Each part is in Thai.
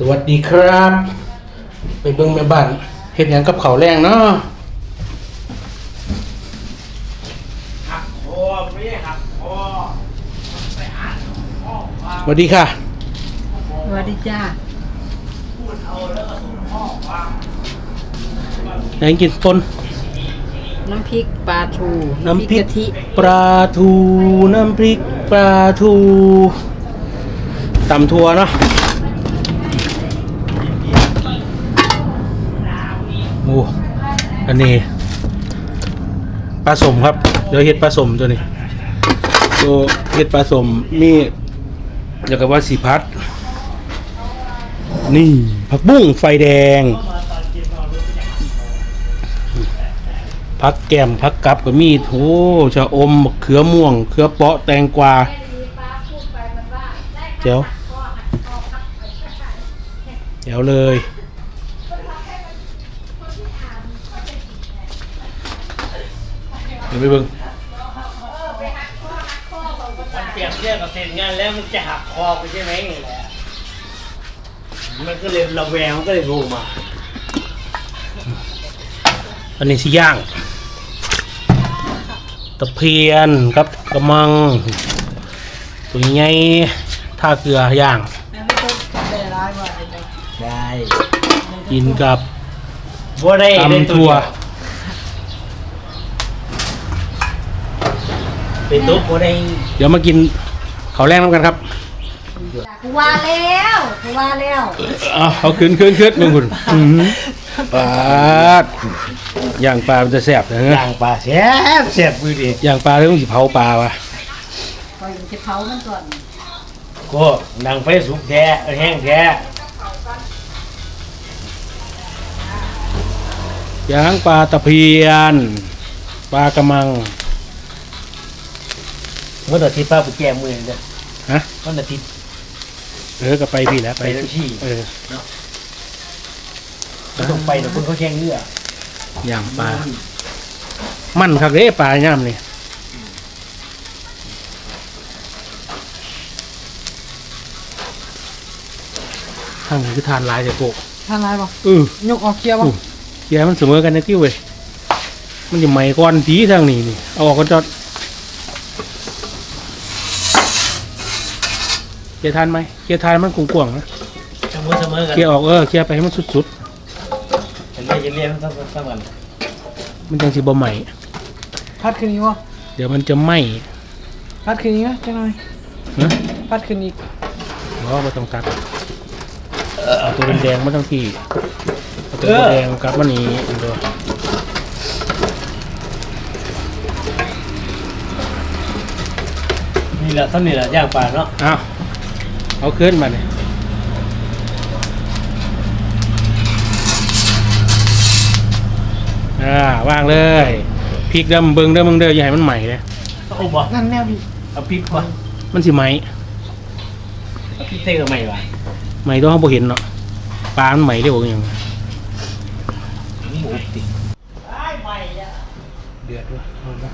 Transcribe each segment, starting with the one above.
สวัสดีครับ ไปเบิ่งแม่บ้านเฮ็ดหยังกับเขาวแรงเนาะหักคอไม่ใช่หักคอไปอ่านข้อความสวัสดีค่ะ สวัสดีจ้าพูดเอาแล้วก็ส่งข้อความยังกินต้น น้ำพริกปลาทูน้ำพริกกะทิปลาทู น้ำพริกปลาทูตำทัวเนาะ อ้อันนี้ปลาสมครับ เดี๋ยวเฮ็ดปลาสมตัวนี้ตัวเฮ็ดปลาสมมีเดี๋ยวกับว่าสีพัด นี่ผักบุ้งไฟแดงพักแก้มพักกับก็มีโถชะอมเขือม่วงเขือเปาะแตงกวาเจ๋วเจ๋วเลย ดี๋ยวไปเบิ่งมันเปรียบเทียบกับเสร็จงานแล้วมันจะหักคอไปใช่ไหมนี่แหละมันก็เลยระแวงมันก็เลยโทรมาอันนี้สิย่าง ตะเพียนกับกระมัง ตัวใหญ่ท่าเกลือย่างได้กินกับบัวได้ได้ตำตัถั่ว ว เป็นตุ๊กบัวได้เดี๋ยวมากินข้าวแรงน้ำกันครับกูว่าแล้วกูว่าแล้วเอาเอาขึ้นขึ้นขึ้นมึงคุณอื้อหือปลาดย่างปลามันจะแซ่บนะย่างปลาแซ่บแซ่บมือดีย่างปลาแล้วต้องสิเผาปลาวะก่อนจะเผามันก่อนก็นั่งไปสุกแท้แห้งแท้ย่างปลาตะเพียน ปลากระมัง เมื่อตอนที่ป้าไปแก้มือเนี่ยฮะเมื่อตอนที่เออก็ไปพี่แหล้วไปไปที่ เออไม่ต้องไปนะคุณเขาแข่งเรือย่างปลามันคักเด้ปลาย่ามนี่ทางนี้คือทานหลายแต่โกะทำไรบ่เออยกออกเคี้ยวบ่อู้แย่มันเสมอกันนะที่เว้ยมันจะไหมก้อนทีทางนี้นี่เอาออกก็จอดเค ลียร์ทานไหมเคลียร์ทานมันกว้างๆนะเสมอเสมอกันเคลียร์ออกเออเคลียร์ไปให้มันสุดจะเรียนจะเรียนต้องต้องกันๆ มันจังสิบ่ไหมพัดคืนนี้วะเดี๋ยวมันจะไหมพัดคืนนี้ไหมจังหน่อยนะพัดคืนอีกเพราะว่าต้องตัดเอาตัวแดงๆมาทั้งที่เอาตัวแดงกลับมานี้เดี๋ยวนี่แหละท่านนี่แหละย่างปลาเนาะเอา เอาขึ้นมาเนี่ยอ่าวางเลยพริกเด้อมงเบิ้งเด้อมึงเด้ออย่าให้มันใหม่เลยเอาบ่นั่นแนวดีเอาพริกก่อนมันสิไหมเอาพริกเต้กับใหม่วะไหมตัวเขาบ่เห็นเนาะปลามันไหมได้บ่ยังหมูติใหม่อะ เดือดด้วยเอาละ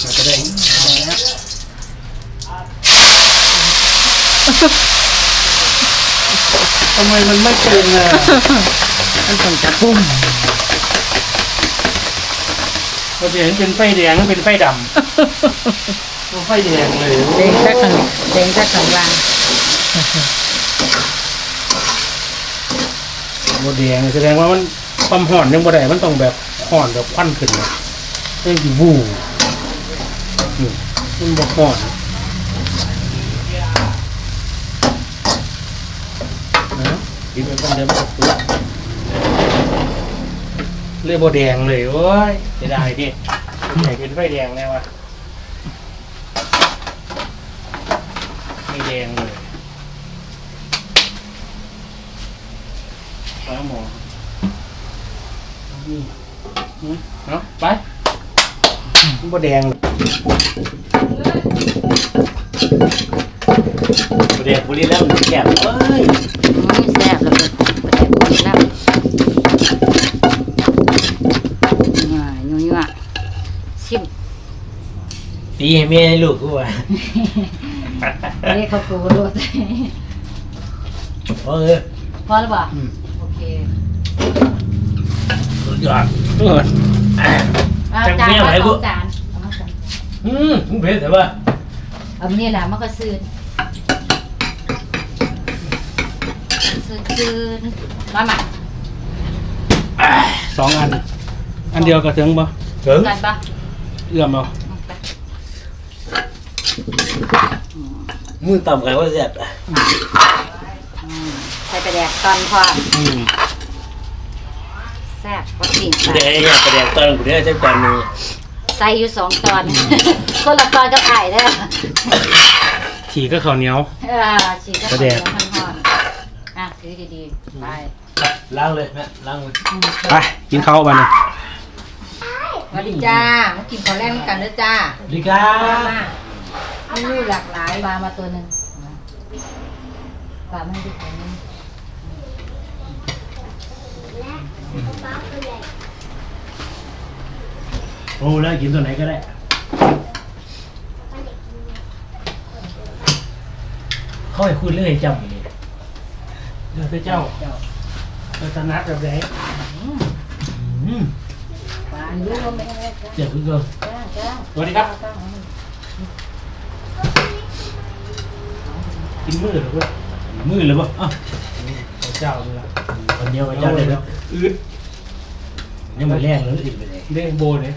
เราจะได้แล้ว ทำไมมันไม่เป็นอะมันต้องจับปุ้มเราจะเห็นเป็นไฟแดงเป็นไฟดำมันไฟแดงเลยแดงจักข้างแดงจักข้างล่างโมแดงแสดงว่ามันความห่อนยังบ่ได้มันต้องแบบห่อนแบบควันขึ้นนะเรื่องที่วูนี่มันบ่ห่อนนะ กินไปคนเดียวมันก็ตัวเลยบแดงเลยโอ้ยเสียดายดิอยากเป็นไฟแดงแน่วะไม่แดงเลยฟ้าหมอนี่เนาะไปมันบ่แดงเลยบุเรียนบุรีแล้วมันแซ่บเอ้ยแซ่แล้วก็แซ่บคนแล้วง่ายยุ่ยๆชิม ตีให้แม่ให้ลูกกูว่าเรียกเขากูรถเออพอหรือเปล่าอืมโอเคสุดยอดเออเอาจังจานเมี่ยมาไหนสบุองจานเอามาสองอืมมึงเผ็ดแต่ว่าเอามานี่แหละมันก็ซื้อซื้อซื้อมาใหม่สองอัน อันเดียวก็ถึงบ่ถึงกันปะเอื้อมเอา มือต่ำกันว่าแซ่บอืมใส่ไปแดกตอนพออืมแซ่บกว่าสิ่งกูได้ไอ้เนี่ยประเดี๋ยวตอนกูได้จักจานหนึงใส่อยู่สองตอน คนละตอนก็ไข่ได้ขี่ก็ข้าวเหนียว เออฉีกก็กระแดก ทอดๆอะถือดีๆไปล้างเลยแม่ล้างเลยอืมไปกินข้าวบ้านนี่สวัสดีจ้ามากินข้าวแรกกันเด้อจ้าดีครับ เมนูหลากหลายปลามาตัวหนึ่งปลาไม่ได้ตัวนึงโอ้แล้วกินตัวไหนก็ได้เขาให้คุยเรื่องไอ้จำอย่างนี้เดี๋ยวเจ้าเราจะนัดแบบไหนอืมปลาอยู่ก็ไม่ได้จ้าเจ็บคือเกินจ้าจ้าสวัสดีครับ กินมือหรือเปล่ามือเลยปะอะข้าวเจ้าเลยละวันเดียวกันเจ้าเลยแล้วอืดนี่มันแรงแล้วอีกไปเลยเด้งโบเนี่ย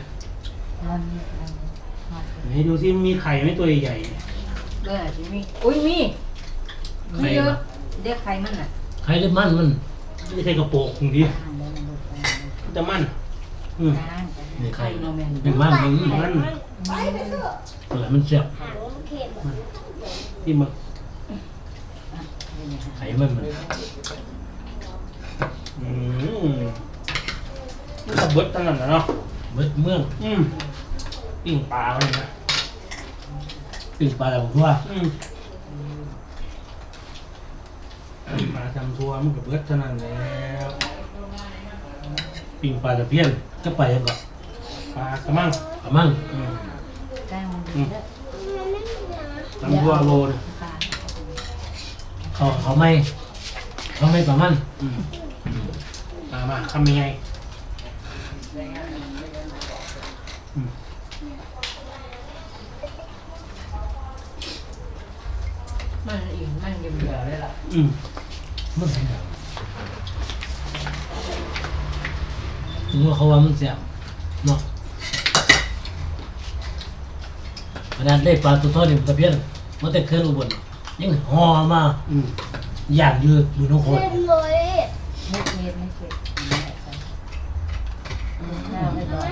ให้ดูซิมีไข่ไหมตัวใหญ่เด้อสิมีอุ้ยมีๆมีไข่เยเหรอะอเด็กใครมันน่ะใครเล่นมันมันไม่ใช่กระโปรงคงดีจะมั่นอืมนี่ใครโนแมนเป็นมันมันมันเปิดมันเสียบที่มึง ไข่มันมันอืมมันก็เบิดตั้งนั้นนะเนาะเบิดเมืองอืมปิ้งปลาเลยนะปิ้งปลาแล้วผมว่าอืมปลาทำทัวมันก็เบิดเท่านั้นแล้วปิ้งปลาตะเพียนก็ไปยังก่อนปลากระมังกระมังอืมแก้มมันดีเด้อทำทัวโลเลยปลา เขาเขาไม่ เขาไม่ประมันอืมมามาทำยังไงอืมมันอิ่มมันยิ้มเหลือเลยล่ะอืมมันเสียบถึงว่าเขาว่ามันเสียบเนาะขนาดได้ปลาตัวทอดนี่ตะเพียนมันแต่เคลื่อนอุบล ยังห่อมาอืมย่างอยืดบุญทุกคนไม่เค็ดไม่เค็ดข้าวไม่ก่อน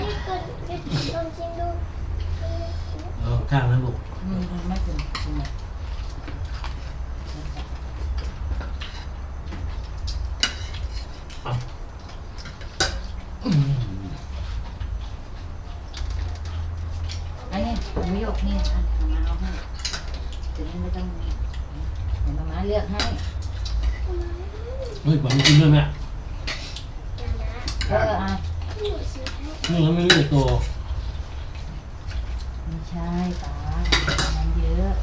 เออข้างนั้นลูกอืมไม่ถึงถึงอืมอันนี้หมูหยกนี่อะมาเอาให้ถึงไม่ต้อง เดี๋ยวมาม่าเลือกให้เฮ้ยผมกินด้วยไหมเอออะนี่มันไม่มีตัวไม่ใช่ปลามันเยอะ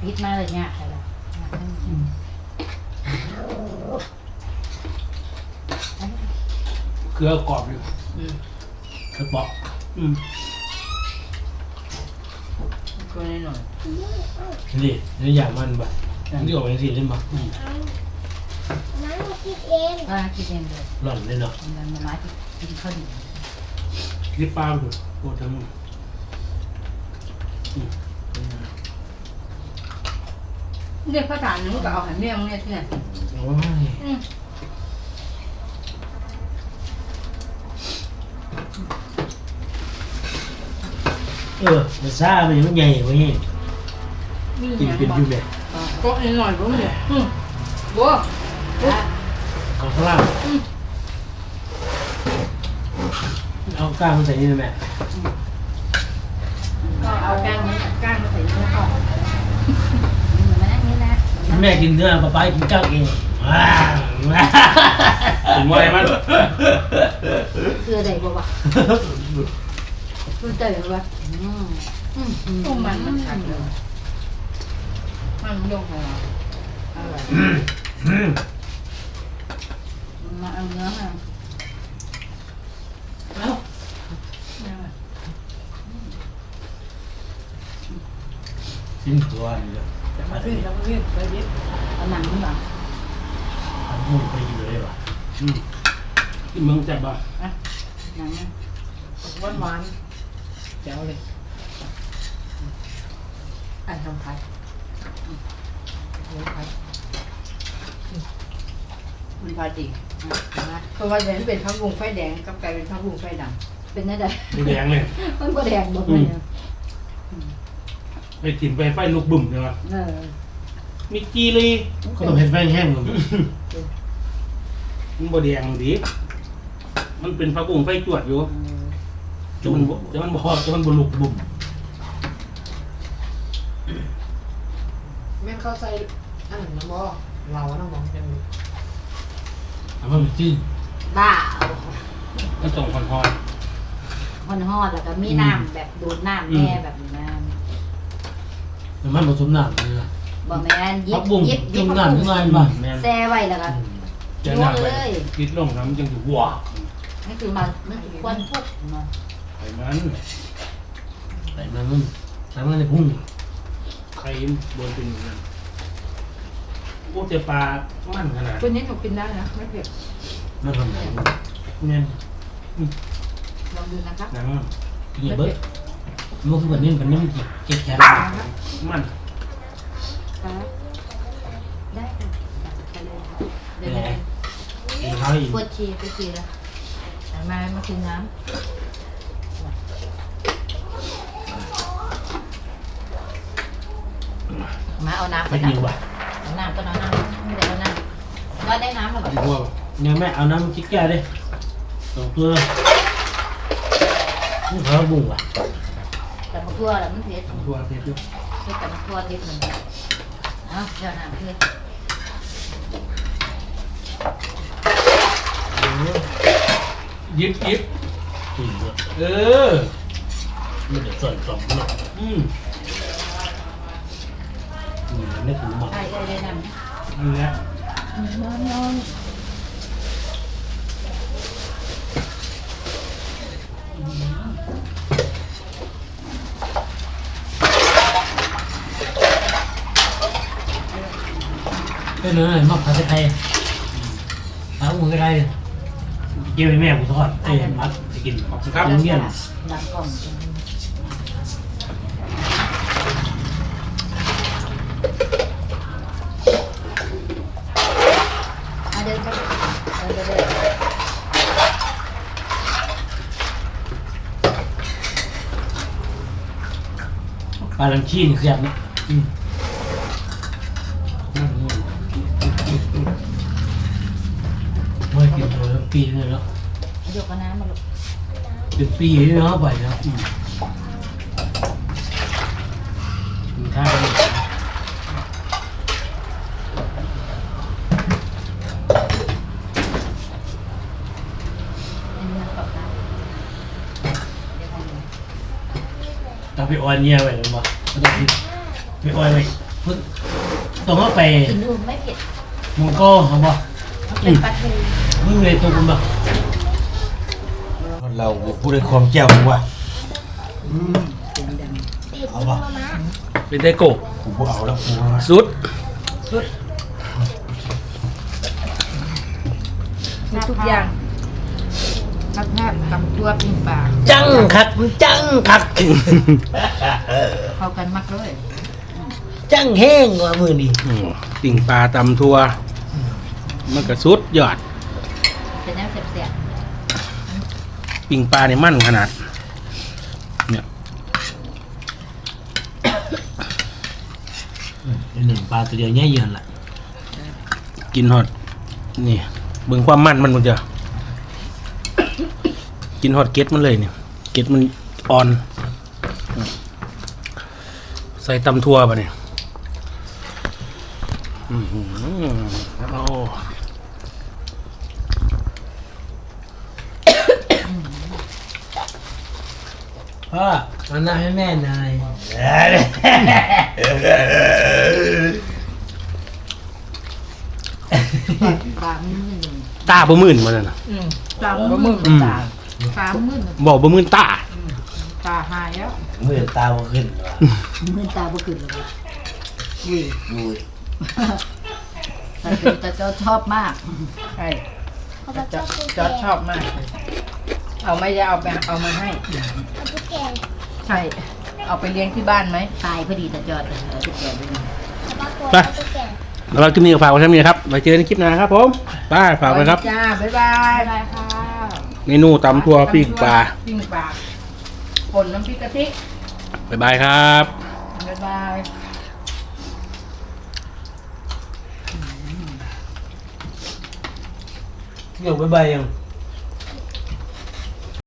พิษมาเลยเนี่ยใครล่ะเกลือกรอบอยู่กระเป๋ออืม ก็นิดหน่อยนี่เนื้อย่างมันแบบนี่ออกไปสิเล่นมาปลาคิดเองเลยหล่อนเลยเนาะมันมาม่ากินข้าวเหนียวคลิปปลาอยู่โอ้ทั้งเรียกภาษาหนึ่งก็เอาหันเมี่ยงเนี่ยที่ไหนโอ้ย เออมันซ่ามันยังใหญ่กว่านี้มีกินอย่างเป็นบออยู่แบบก็นิดหน่อยรู้ไหมอืมบัวอะเอาข้างล่างเอาก้างมาใส่นี่นะแม่ก็เอาก้างนี้ก้างมาใส่เนื้อก่อนมานั่งนี่นะแม่กินเนื้อป้าป้ากินก้างเองว้าวถึงว่าอะไรมันคืออะไรบ่วะ คือเต๋อวะอืมอืมอืมต้มมันมันขัดเลยมันยกหัวอร่อยอืมเอาเนื้อมาเอ้าชิ้นตัวนี่เลยจะมาที่เอาหนังมันก่อนทำมุ่งไปเลยว่ะอืมที่เมืองแซ่บป่ะหนังมันหวานหวานแจ๋วเลยอ่านทำไทยทำไทยมันพอดีอะมาเพราะว่าเดี๋ยวนี้เป็นพักบุงไฟแดงกับกลายเป็นพักบุงไฟดเป็นได้ไดดูแดงเลยมันก็แดงหมดเลยนะไปถิ่มไปไฟลูกบุ่มใช่ไหมเออมีจีเลยก็ต้องเห็นแป้งแห้งเลยมันบ่แดงดีมันเป็นพระบุงไฟจวดอยู่ จะมันบ่จะมันบ่จะมันบ่ลูกบุ่มำแม่นเข้าใส่อันนั้นนะบ่เราน้ำมองจังทำให้มันจี้บ้ามันต้องคอนฮอนมันฮอดแล้วก็มีน้ำแบบดูดน้ำแน่แบบนี้นะแต่มันผสมน้ำเลยนะบอกแม่นยิพับกบุ้งยิบยิจุ่บมผักน้ำบุ้ทุงกงานบ้านแม่นแซ่ไว้แล้วก็ จะหนักไปลวกเลยคิดลงน้ำจังอยู่ว้า นี่คือมานี่คือควันพุกมา ไขมันแต่มันมันแต่มันในพุ่งไข่บนเป็นอย่างนั้นโอ้แต่ปลามันขนาดตัวนี้หนูกินได้นะไม่เผ็ดมันทำไหนเนี่ยลองดูนะครับหนังกินเบิร์ดมันคือแบบนี้แบบนี้มันจิเจ็บแขนมันครับได้ค่ะไปเลยค่ะเดี๋ยวแต่นะกินข้าวอีกปวดฉี่ปวดฉี่แล้วเอามามากินน้ำมาเอา น้ำไปไม่กัดีนว่ะเอาน้ำก็เอาน้ำไม่ได้เอาน้ำก็ได้น้ำแล้วแบบดีกว่าเนี่ยแม่เอาน้ำคิดแก้ดิสองตัวนี่เขาบุ้งว่ะแต่มะกรัวแล้วมันเผ็ดทำตัวเผ็ดด้วยเผ็ดแต่มะกรัวเผ็ดเหมือนกันเอาเดี๋ยวน้ำเผ็ดยิบยิบตุ่นด้วยเออมันจะส่วนสองเนาะอืมอืมมั นไม่ถูกหมดได้ได้ได้น้อันเนี้ยำนอนนอนเป็นอะไรมาผัดไทยเอาหมูกระไรเกี่ยวให้แม่กูทอดเอ้ยมัดจะกินขอบคุณครับโรงเรียนน้ำกล่องเอาเดินไปเดินไปเดิน ปลาลังชีนี่เสียบนะอืมไม่กินตัวละปีเลยเนาะยกเอาน้ำมาลูกเป็นปีเลยเนาะไปเนาะอืมกินข้าวกัน อันนี้น้ำปลาปลาเดี๋ยวให้ดู ต้อง ไปออนเนี่ยไว้เลยบ่ก็ต้องไปออนไว้เพิ่งต้องเอาไปกินดูไม่เผ็ดมังก็เขาบ่มันเป็นปลาทูมึงเลยตัวคุณบ่เราพูดในความแก้วว่ะเอาบ่เป็นไดโกะกูบ่เอาแล้วกูสุดทุกอย่าง นักแพทย์กำตัวปิ้งปลาจังคักจังคัก เข้ากันมากเลยจังแห้งกว่ามือนี่อืมติ่งปลาตำทัว มันก็สุดยอด เป็นน้ำเสียบปิ่งปลาเนี่ยมั่นขนาด เนี่ยหนึ่งปลาตัวเดียวแย่เยือนละกินฮอด นี่เบิ่งความมันมันมันจะ กินฮอดเก็ดมันเลยเนี่ย เก็ดมันอ่อน ใส่ตำทัวป่ะเนี่ยอื้อหือโอ้พ่อมันน่าให้แม่นายปลาไม่มื่นหนึ่งตาบ่มื่นมาแล้วนะอืมปลาบ่ไม่มึมื่งนตา ปลาไม่มื่นบอกบ่มื่นตาตาหายแล้วมือตาบ่ขึ้นว่ะมื่นตาบ่ขึ้นเลยอุ้ยดูแต่เป็นแต่เจ้าชอบมากใช่จอดจอดชอบมาก เอาไหม่จะเอาไปเอามาให้ใช่ เอาไปเลี้ยงที่บ้านไหมตายพอดีแต่จอดเอาไปแก่ด้วยไปแล้วเราคลิปนี้ก็ฝากไว้เท่านี้ครับไว้เจอกันในคลิปหน้าครับผมบายฝากไว้ครับ จ้า บ๊ายบายได้ค่ะ เมนูตำทั่วปิ้งปลาปิ้งปลาผลน้ำพริกกะทิบ๊ายบายครับ บ๊ายบายเกี่ยวบ๊ายบายยัง